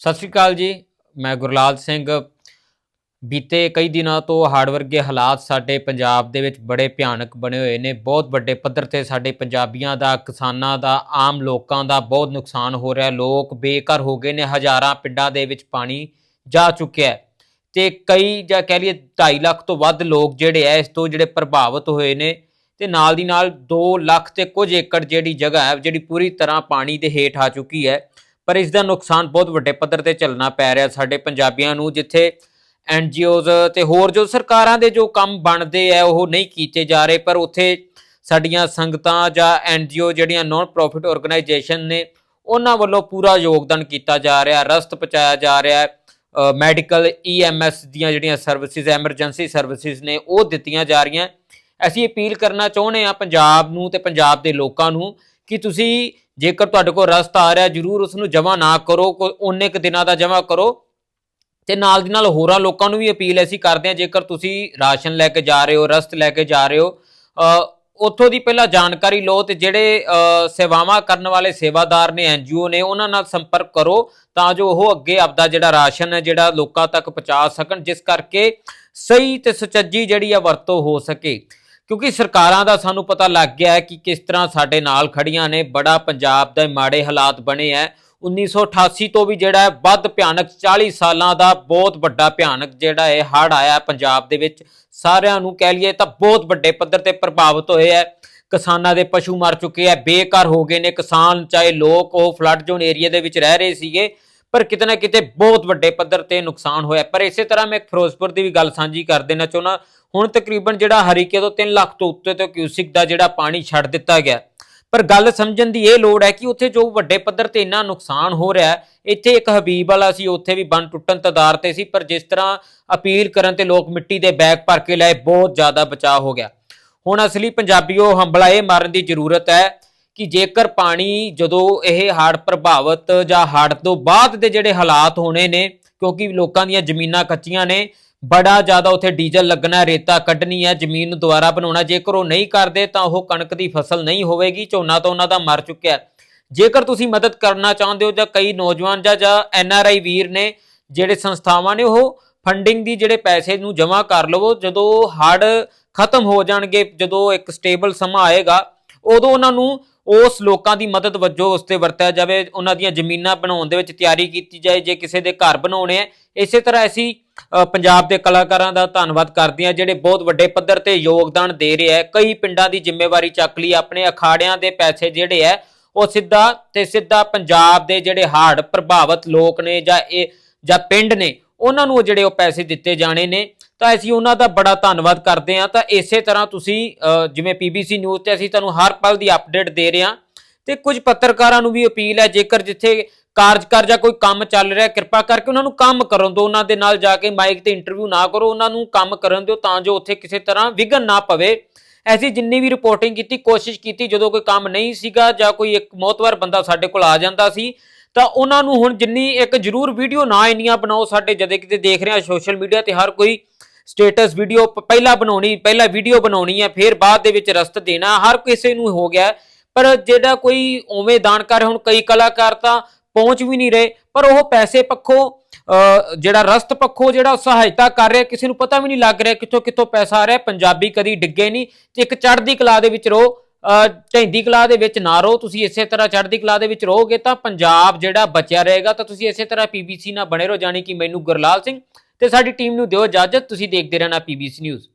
ਸਤਿ ਸ਼੍ਰੀ ਅਕਾਲ ਜੀ, ਮੈਂ ਗੁਰਲਾਲ ਸਿੰਘ। ਬੀਤੇ ਕਈ ਦਿਨਾਂ ਤੋਂ ਹਾਰਡ ਵਰਗੇ ਹਾਲਾਤ ਸਾਡੇ ਪੰਜਾਬ ਦੇ ਵਿੱਚ ਬੜੇ ਭਿਆਨਕ ਬਣੇ ਹੋਏ ਨੇ। ਬਹੁਤ ਵੱਡੇ ਪੱਧਰ ਤੇ ਸਾਡੇ ਪੰਜਾਬੀਆਂ ਦਾ, ਕਿਸਾਨਾਂ ਦਾ, ਆਮ ਲੋਕਾਂ ਦਾ ਬਹੁਤ ਨੁਕਸਾਨ ਹੋ ਰਿਹਾ। ਲੋਕ ਬੇਘਰ ਹੋ ਗਏ ਨੇ, ਹਜ਼ਾਰਾਂ ਪਿੰਡਾਂ ਦੇ ਵਿੱਚ ਪਾਣੀ ਜਾ ਚੁੱਕਿਆ ਹੈ। ਤੇ ਕਈ ਜਾਂ ਕਹਿ ਲਈਏ 2.5 ਲੱਖ ਤੋਂ ਵੱਧ ਲੋਕ ਜਿਹੜੇ ਐ, ਇਸ ਤੋਂ ਜਿਹੜੇ ਪ੍ਰਭਾਵਿਤ ਹੋਏ ਨੇ, ਤੇ ਨਾਲ ਦੀ ਨਾਲ 2 ਲੱਖ ਤੇ ਕੁਝ ਏਕੜ ਜਿਹੜੀ ਜਗ੍ਹਾ ਹੈ, ਜਿਹੜੀ ਪੂਰੀ ਤਰ੍ਹਾਂ ਪਾਣੀ ਦੇ ਹੇਠ ਆ ਚੁੱਕੀ ਹੈ। ਪਰ ਇਸ ਦਾ ਨੁਕਸਾਨ ਬਹੁਤ ਵੱਡੇ ਪੱਧਰ ਤੇ ਚੱਲਣਾ ਪੈ ਰਿਹਾ ਸਾਡੇ ਪੰਜਾਬੀਆਂ ਨੂੰ, ਜਿੱਥੇ ਐਨਜੀਓਜ਼ ਤੇ ਹੋਰ ਜੋ ਸਰਕਾਰਾਂ ਦੇ ਜੋ ਕੰਮ ਬਣਦੇ ਆ, ਉਹ ਨਹੀਂ ਕੀਤੇ ਜਾ ਰਹੇ, ਪਰ ਉੱਥੇ ਸਾਡੀਆਂ ਸੰਗਤਾਂ ਜਾਂ ਐਨਜੀਓ ਜਿਹੜੀਆਂ ਨਾਨ ਪ੍ਰੋਫਿਟ ਆਰਗੇਨਾਈਜੇਸ਼ਨ ਨੇ, ਉਹਨਾਂ ਵੱਲੋਂ ਪੂਰਾ ਯੋਗਦਾਨ ਕੀਤਾ ਜਾ ਰਿਹਾ, ਰਸਤ ਪਹੁੰਚਾਇਆ ਜਾ ਰਿਹਾ ਹੈ ਮੈਡੀਕਲ ਈਐਮਐਸ ਦੀਆਂ ਜਿਹੜੀਆਂ ਸਰਵਿਸਿਜ਼ ਐਮਰਜੈਂਸੀ ਸਰਵਿਸਿਜ਼ ਨੇ, ਉਹ ਦਿੱਤੀਆਂ ਜਾ ਰਹੀਆਂ। ਅਸੀਂ ਅਪੀਲ ਕਰਨਾ ਚਾਹੁੰਦੇ ਆ ਪੰਜਾਬ ਨੂੰ ਤੇ ਪੰਜਾਬ ਦੇ ਲੋਕਾਂ ਨੂੰ ਕਿ ਤੁਸੀਂ ਜੇਕਰ ਤੁਹਾਡੇ ਕੋਲ ਰਸਤ ਆ ਰਿਹਾ ਜਰੂਰ ਉਸ ਨੂੰ ਜਮ੍ਹਾਂ ਨਾ ਕਰੋ ਕੋਈ ਉਹਨੇ ਕੁ ਦਿਨਾਂ ਦਾ ਜਮ੍ਹਾਂ ਕਰੋ। ਤੇ ਨਾਲ ਦੀ ਨਾਲ ਹੋਰਾਂ ਲੋਕਾਂ ਨੂੰ ਵੀ ਅਪੀਲ ਅਸੀਂ ਕਰਦੇ ਹਾਂ ਜੇਕਰ ਤੁਸੀਂ ਰਾਸ਼ਨ ਲੈ ਕੇ ਜਾ ਰਹੇ ਹੋ ਰਸਤ ਲੈ ਕੇ ਜਾ ਰਹੇ ਹੋ ਉੱਥੋਂ ਦੀ ਪਹਿਲਾਂ ਜਾਣਕਾਰੀ ਲਓ ਤੇ ਜਿਹੜੇ ਅ, ਸੇਵਾਵਾਂ ਕਰਨ ਵਾਲੇ ਸੇਵਾਦਾਰ ਨੇ ਐਨਜੀਓ ਨੇ ਉਹਨਾਂ ਨਾਲ ਸੰਪਰਕ ਕਰੋ ਤਾਂ ਜੋ ਉਹ ਅੱਗੇ ਆਪਦਾ ਜਿਹੜਾ ਰਾਸ਼ਨ ਹੈ ਜਿਹੜਾ ਲੋਕਾਂ ਤੱਕ ਪਹੁੰਚਾ ਸਕਣ ਜਿਸ ਕਰਕੇ ਸਹੀ ਤੇ ਸੁਚੱਜੀ ਜਿਹੜੀ ਆ ਵਰਤੋਂ ਹੋ ਸਕੇ। ਕਿਉਂਕਿ ਸਰਕਾਰਾਂ ਦਾ ਸਾਨੂੰ ਪਤਾ ਲੱਗ ਗਿਆ ਹੈ ਕਿ ਕਿਸ ਤਰ੍ਹਾਂ ਸਾਡੇ ਨਾਲ ਖੜੀਆਂ ਨੇ, ਬੜਾ ਪੰਜਾਬ ਦੇ ਮਾੜੇ ਹਾਲਾਤ ਬਣੇ ਐ 1988 ਤੋਂ ਵੀ ਜਿਹੜਾ ਹੈ, ਵੱਧ ਭਿਆਨਕ 40 ਸਾਲਾਂ ਦਾ ਬਹੁਤ ਵੱਡਾ ਭਿਆਨਕ ਜਿਹੜਾ ਹੈ ਹੜ੍ਹ ਆਇਆ ਪੰਜਾਬ ਦੇ ਵਿੱਚ। ਸਾਰਿਆਂ ਨੂੰ ਕਹਿ ਲਈਏ ਤਾਂ ਬਹੁਤ ਵੱਡੇ ਪੱਧਰ ਤੇ ਪ੍ਰਭਾਵਿਤ ਹੋਏ ਹੈ। ਕਿਸਾਨਾਂ ਦੇ ਪਸ਼ੂ ਮਰ ਚੁੱਕੇ ਆ ਬੇਕਾਰ ਹੋ ਗਏ ਨੇ। ਕਿਸਾਨ ਚਾਹੇ ਲੋਕ ਉਹ ਫਲੱਡ ਜ਼ੋਨ ਏਰੀਆ ਦੇ ਵਿੱਚ ਰਹਿ ਰਹੇ ਸੀਗੇ। ਪਰ ਕਿਤੇ ਨਾ ਕਿਤੇ ਬਹੁਤ ਵੱਡੇ ਪੱਧਰ ਤੇ ਨੁਕਸਾਨ ਹੋਇਆ। ਪਰ ਇਸੇ ਤਰ੍ਹਾਂ ਮੈਂ ਇੱਕ ਫਿਰੋਜ਼ਪੁਰ ਦੀ ਵੀ ਗੱਲ ਸਾਂਝੀ ਕਰ ਦੇਣਾ ਚਾਹੁੰਦਾ। ਹੁਣ ਤਕਰੀਬਨ ਜਿਹੜਾ ਹਰੀਕੇ ਤੋਂ 3 ਲੱਖ ਤੋਂ ਉੱਤੇ ਤੋਂ ਕਿਊਸਿਕ ਦਾ ਜਿਹੜਾ ਪਾਣੀ ਛੱਡ ਦਿੱਤਾ ਗਿਆ। ਪਰ ਗੱਲ ਸਮਝਣ ਦੀ ਇਹ ਲੋੜ ਹੈ ਕਿ ਉੱਥੇ ਜੋ ਵੱਡੇ ਪੱਧਰ ਤੇ ਇੰਨਾ ਨੁਕਸਾਨ ਹੋ ਰਿਹਾ ਇੱਥੇ ਇੱਕ ਹਬੀਬ ਵਾਲਾ ਸੀ, ਉੱਥੇ ਵੀ ਬੰਨ ਟੁੱਟਣ ਤਦਾਰ ਤੇ ਸੀ, ਪਰ ਜਿਸ ਤਰ੍ਹਾਂ ਅਪੀਲ ਕਰਨ ਤੇ ਲੋਕ ਮਿੱਟੀ ਦੇ ਬੈਗ ਭਰ ਕੇ ਲਏ, ਬਹੁਤ ਜ਼ਿਆਦਾ ਬਚਾਅ ਹੋ ਗਿਆ। ਹੁਣ ਅਸਲੀ ਪੰਜਾਬੀਓ ਹੰਬਲਾ ਇਹ ਮਾਰਨ ਦੀ ਜ਼ਰੂਰਤ ਹੈ। ਕਿ ਜੇਕਰ ਪਾਣੀ ਜਦੋਂ ਇਹ ਹੜ੍ਹ ਪ੍ਰਭਾਵਿਤ ਜਾਂ ਹੜ੍ਹ ਤੋਂ ਬਾਅਦ ਦੇ ਜਿਹੜੇ ਹਾਲਾਤ ਹੋਣੇ ਨੇ, ਕਿਉਂਕਿ ਲੋਕਾਂ ਦੀਆਂ ਜ਼ਮੀਨਾਂ ਕੱਚੀਆਂ ਨੇ, ਬੜਾ ਜ਼ਿਆਦਾ ਉੱਥੇ ਡੀਜ਼ਲ ਲੱਗਣਾ, ਰੇਤਾ ਕੱਢਣੀ ਹੈ, ਜ਼ਮੀਨ ਨੂੰ ਦੁਬਾਰਾ ਬਣਾਉਣਾ, ਜੇਕਰ ਉਹ ਨਹੀਂ ਕਰਦੇ ਤਾਂ ਉਹ ਕਣਕ ਦੀ ਫਸਲ ਨਹੀਂ ਹੋਵੇਗੀ, ਝੋਨਾ ਤਾਂ ਉਹਨਾਂ ਦਾ ਮਰ ਚੁੱਕਿਆ ਜੇਕਰ ਤੁਸੀਂ ਮਦਦ ਕਰਨਾ ਚਾਹੁੰਦੇ ਹੋ ਜਾਂ ਕਈ ਨੌਜਵਾਨ ਜਾਂ ਜਾਂ ਐਨਆਰਆਈ ਵੀਰ ਨੇ ਜਿਹੜੇ ਸੰਸਥਾਵਾਂ ਨੇ, ਉਹ ਫੰਡਿੰਗ ਦੀ ਜਿਹੜੇ ਪੈਸੇ ਨੂੰ ਜਮ੍ਹਾਂ ਕਰ ਲਵੋ, ਜਦੋਂ ਹੜ ਖਤਮ ਹੋ ਜਾਣਗੇ, ਜਦੋਂ ਇੱਕ ਸਟੇਬਲ ਸਮਾਂ ਆਏਗਾ ਉਦੋਂ ਉਹਨਾਂ ਨੂੰ ਉਸ ਲੋਕਾਂ ਦੀ ਮਦਦ ਵਜੋਂ ਉਸ ਤੇ ਵਰਤਿਆ ਜਾਵੇ, ਉਹਨਾਂ ਦੀਆਂ ਜ਼ਮੀਨਾਂ ਬਣਾਉਣ ਦੇ ਵਿੱਚ ਤਿਆਰੀ ਕੀਤੀ ਜਾਏ, ਜੇ ਕਿਸੇ ਦੇ ਘਰ ਬਣਾਉਣੇ ਆ। ਇਸੇ ਤਰ੍ਹਾਂ ਅਸੀਂ ਪੰਜਾਬ ਦੇ ਕਲਾਕਾਰਾਂ ਦਾ ਧੰਨਵਾਦ ਕਰਦੇ ਹਾਂ, ਜਿਹੜੇ ਬਹੁਤ ਵੱਡੇ ਪੱਧਰ ਤੇ ਯੋਗਦਾਨ ਦੇ ਰਹੇ ਆ। ਕਈ ਪਿੰਡਾਂ ਦੀ ਜ਼ਿੰਮੇਵਾਰੀ ਚੱਕ ਲਈ ਆਪਣੇ ਅਖਾੜਿਆਂ ਦੇ ਪੈਸੇ ਜਿਹੜੇ ਆ, ਉਹ ਸਿੱਧਾ ਤੇ ਸਿੱਧਾ ਪੰਜਾਬ ਦੇ ਜਿਹੜੇ ਹੜ੍ਹ ਪ੍ਰਭਾਵਿਤ ਲੋਕ ਨੇ ਜਾਂ ਇਹ, ਜਾਂ ਪਿੰਡ ਨੇ ਉਹਨਾਂ ਨੂੰ ਉਹ ਜਿਹੜੇ ਉਹ ਪੈਸੇ ਦਿੱਤੇ ਜਾਣੇ ਨੇ ਤਾਂ ਅਸੀਂ ਉਹਨਾਂ ਦਾ ਬੜਾ ਧੰਨਵਾਦ ਕਰਦੇ ਹਾਂ। ਤਾਂ ਇਸੇ ਤਰ੍ਹਾਂ ਤੁਸੀਂ ਅ, ਜਿਵੇਂ ਪੀਬੀਸੀ ਨਿਊਜ਼ ਤੇ ਅਸੀਂ ਤੁਹਾਨੂੰ ਹਰ ਪਲ ਦੀ ਅਪਡੇਟ ਦੇ ਰਹੇ ਹਾਂ। ਤੇ ਕੁਝ ਪੱਤਰਕਾਰਾਂ ਨੂੰ ਵੀ ਅਪੀਲ ਹੈ ਜੇਕਰ ਜਿੱਥੇ ਕਾਰਜਕਾਰ ਜਾਂ ਕੋਈ ਕੰਮ ਚੱਲ ਰਿਹਾ ਕਿਰਪਾ ਕਰਕੇ ਉਹਨਾਂ ਨੂੰ ਕੰਮ ਕਰਨ ਦਿਓ। ਉਹਨਾਂ ਦੇ ਨਾਲ ਜਾ ਕੇ ਮਾਈਕ ਤੇ ਇੰਟਰਵਿਊ ਨਾ ਕਰੋ ਉਹਨਾਂ ਨੂੰ ਕੰਮ ਕਰਨ ਦਿਓ ਤਾਂ ਜੋ ਉੱਥੇ ਕਿਸੇ ਤਰ੍ਹਾਂ ਵਿਘਨ ਨਾ ਪਵੇ। ਐਸੀ ਜਿੰਨੀ ਵੀ ਰਿਪੋਰਟਿੰਗ ਕੀਤੀ ਕੋਸ਼ਿਸ਼ ਕੀਤੀ ਜਦੋਂ ਕੋਈ ਕੰਮ ਨਹੀਂ ਸੀਗਾ ਜਾਂ ਕੋਈ ਇੱਕ ਮੌਤਵਰ ਬੰਦਾ ਸਾਡੇ ਕੋਲ ਆ ਜਾਂਦਾ ਸੀ ਤਾਂ ਉਹਨਾਂ ਨੂੰ ਹੁਣ ਜਿੰਨੀ ਇੱਕ ਜ਼ਰੂਰ ਵੀਡੀਓ ਨਾ ਇੰਨੀਆਂ ਬਣਾਓ ਸਾਡੇ ਜਦੇ ਕਿਤੇ ਦੇਖ ਰਹੇ ਆ ਸੋਸ਼ਲ ਮੀਡੀਆ ਤੇ ਹਰ ਕੋਈ ਸਟੇਟਸ ਵੀਡੀਓ ਪਹਿਲਾਂ ਬਣਾਉਣੀ ਪਹਿਲਾਂ ਵੀਡੀਓ ਬਣਾਉਣੀ ਹੈ ਫਿਰ ਬਾਅਦ ਦੇ ਵਿੱਚ ਰਸਤ ਦੇਣਾ ਹਰ ਕਿਸੇ ਨੂੰ ਹੋ ਗਿਆ। ਪਰ ਜਿਹੜਾ ਕੋਈ ਉਵੇਂ ਦਾਨ ਕਰ ਹੁਣ ਕਈ ਕਲਾਕਾਰ ਤਾਂ ਪਹੁੰਚ ਵੀ ਨਹੀਂ ਰਹੇ ਪਰ ਉਹ ਪੈਸੇ ਪੱਖੋਂ ਅਹ, ਜਿਹੜਾ ਰਸਤ ਪੱਖੋਂ ਜਿਹੜਾ ਸਹਾਇਤਾ ਕਰ ਰਿਹਾ ਕਿਸੇ ਨੂੰ ਪਤਾ ਵੀ ਨਹੀਂ ਲੱਗ ਰਿਹਾ ਕਿੱਥੋਂ ਕਿੱਥੋਂ ਪੈਸਾ ਆ ਰਿਹਾ ਪੰਜਾਬੀ ਕਦੀ ਡਿੱਗੇ ਨਹੀਂ ਤੇ ਇੱਕ ਚੜ੍ਹਦੀ ਕਲਾ ਦੇ ਵਿੱਚ ਰਹੋ। ਅਹ, ਕਲਾ ਦੇ ਵਿੱਚ ਨਾ ਰਹੋ ਤੁਸੀਂ ਇਸੇ ਤਰ੍ਹਾਂ ਚੜ੍ਹਦੀ ਕਲਾ ਦੇ ਵਿੱਚ ਰਹੋਗੇ ਤਾਂ ਪੰਜਾਬ ਜਿਹੜਾ ਬਚਿਆ ਰਹੇਗਾ ਤਾਂ ਤੁਸੀਂ ਇਸੇ ਤਰ੍ਹਾਂ ਪੀਬੀਸੀ ਨਾਲ ਬਣੇ ਰਹੋ ਜਾਣੀ ਕਿ ਮੈਨੂੰ ਗੁਰਲਾਲ ਸਿੰਘ ਤੇ ਸਾਡੀ ਟੀਮ ਨੂੰ ਦਿਓ ਇਜਾਜ਼ਤ ਤੁਸੀਂ ਦੇਖਦੇ ਰਹਿਣਾ ਪੀਬੀਸੀ ਨਿਊਜ਼